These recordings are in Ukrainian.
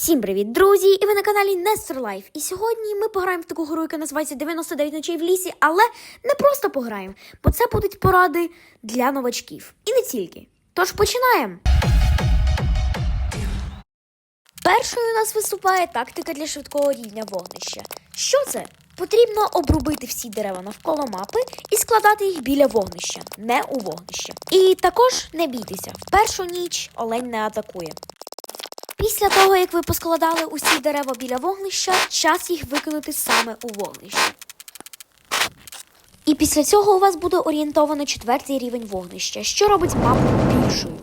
Всім привіт, друзі! І ви на каналі Nester Life. І сьогодні ми пограємо в таку гру, яка називається 99 ночей в лісі, але не просто пограємо, бо це будуть поради для новачків. І не тільки. Тож починаємо. Першою у нас виступає тактика для швидкого рівня вогнища. Що це? Потрібно обрубити всі дерева навколо мапи і складати їх біля вогнища, не у вогнище. І також не бійтеся, в першу ніч олень не атакує. Після того, як ви поскладали усі дерева біля вогнища, час їх викинути саме у вогнище. І після цього у вас буде орієнтовано четвертий рівень вогнища, що робить мапу більшою.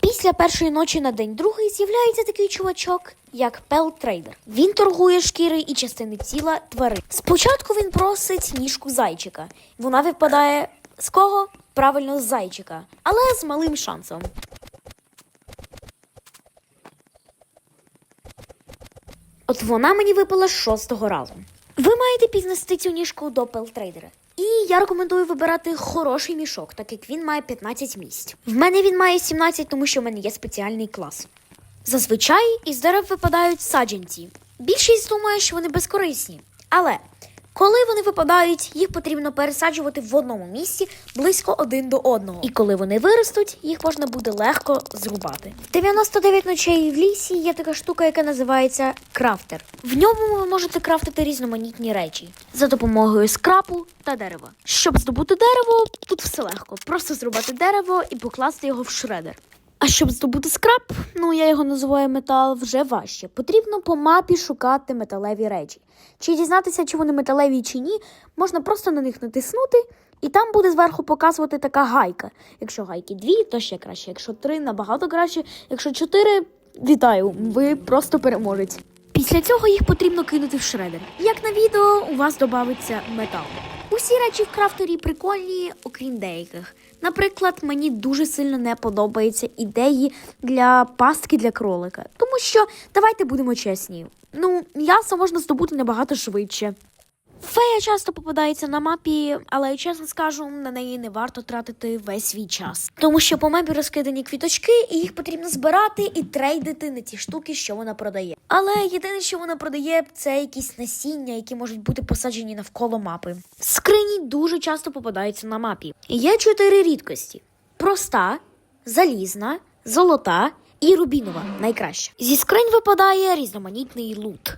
Після першої ночі на день другий з'являється такий чувачок, як Пел Трейдер. Він торгує шкіри і частини тіла тварин. Спочатку він просить ніжку зайчика. Вона випадає з кого? Правильно, з зайчика, але з малим шансом. От вона мені випала шостого разу. Ви маєте піднести цю ніжку до пелтрейдера. І я рекомендую вибирати хороший мішок, так як він має 15 місць. В мене він має 17, тому що в мене є спеціальний клас. Зазвичай із дерев випадають саджанці. Більшість думає, що вони безкорисні. Але коли вони випадають, їх потрібно пересаджувати в одному місці близько один до одного. І коли вони виростуть, їх можна буде легко зрубати. В 99 ночей в лісі є така штука, яка називається крафтер. В ньому ви можете крафтити різноманітні речі за допомогою скрапу та дерева. Щоб здобути дерево, тут все легко. Просто зрубати дерево і покласти його в шредер. А щоб здобути скраб, ну я його називаю метал, вже важче. Потрібно по мапі шукати металеві речі. Чи дізнатися, чи вони металеві чи ні, можна просто на них натиснути, і там буде зверху показувати така гайка. Якщо гайки дві, то ще краще. Якщо три, набагато краще. Якщо чотири, вітаю, ви просто переможець. Після цього їх потрібно кинути в шредер. Як на відео, у вас додається метал. Усі речі в крафтері прикольні, окрім деяких. Наприклад, мені дуже сильно не подобаються ідеї для пастки для кролика. Тому що давайте будемо чесні. Ну, м'ясо можна здобути набагато швидше. Фея часто попадається на мапі, але чесно скажу, на неї не варто тратити весь свій час. Тому що по мапі розкидані квіточки, і їх потрібно збирати і трейдити на ті штуки, що вона продає. Але єдине, що вона продає, це якісь насіння, які можуть бути посаджені навколо мапи. Скрині дуже часто попадаються на мапі. Є чотири рідкості: проста, залізна, золота і рубінова найкраща. Зі скринь випадає різноманітний лут.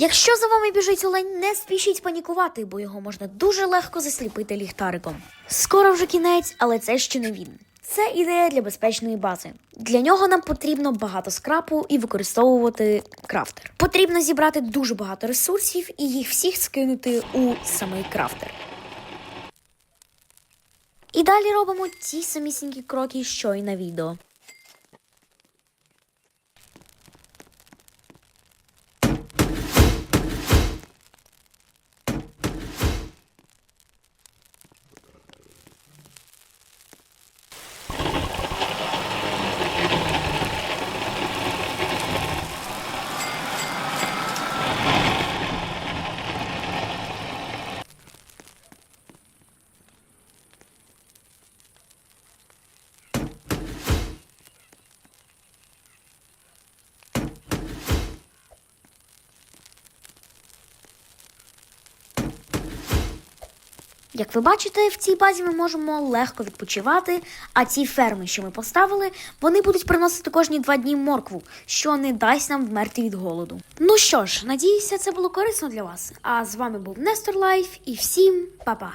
Якщо за вами біжить олень, не спішіть панікувати, бо його можна дуже легко засліпити ліхтариком. Скоро вже кінець, але це ще не він. Це ідея для безпечної бази. Для нього нам потрібно багато скрапу і використовувати крафтер. Потрібно зібрати дуже багато ресурсів і їх всіх скинути у самий крафтер. І далі робимо ті самісінькі кроки, що й на відео. Як ви бачите, в цій базі ми можемо легко відпочивати, а ці ферми, що ми поставили, вони будуть приносити кожні два дні моркву, що не дасть нам вмерти від голоду. Ну що ж, надіюся, це було корисно для вас. А з вами був Нестор Лайф і всім па-па!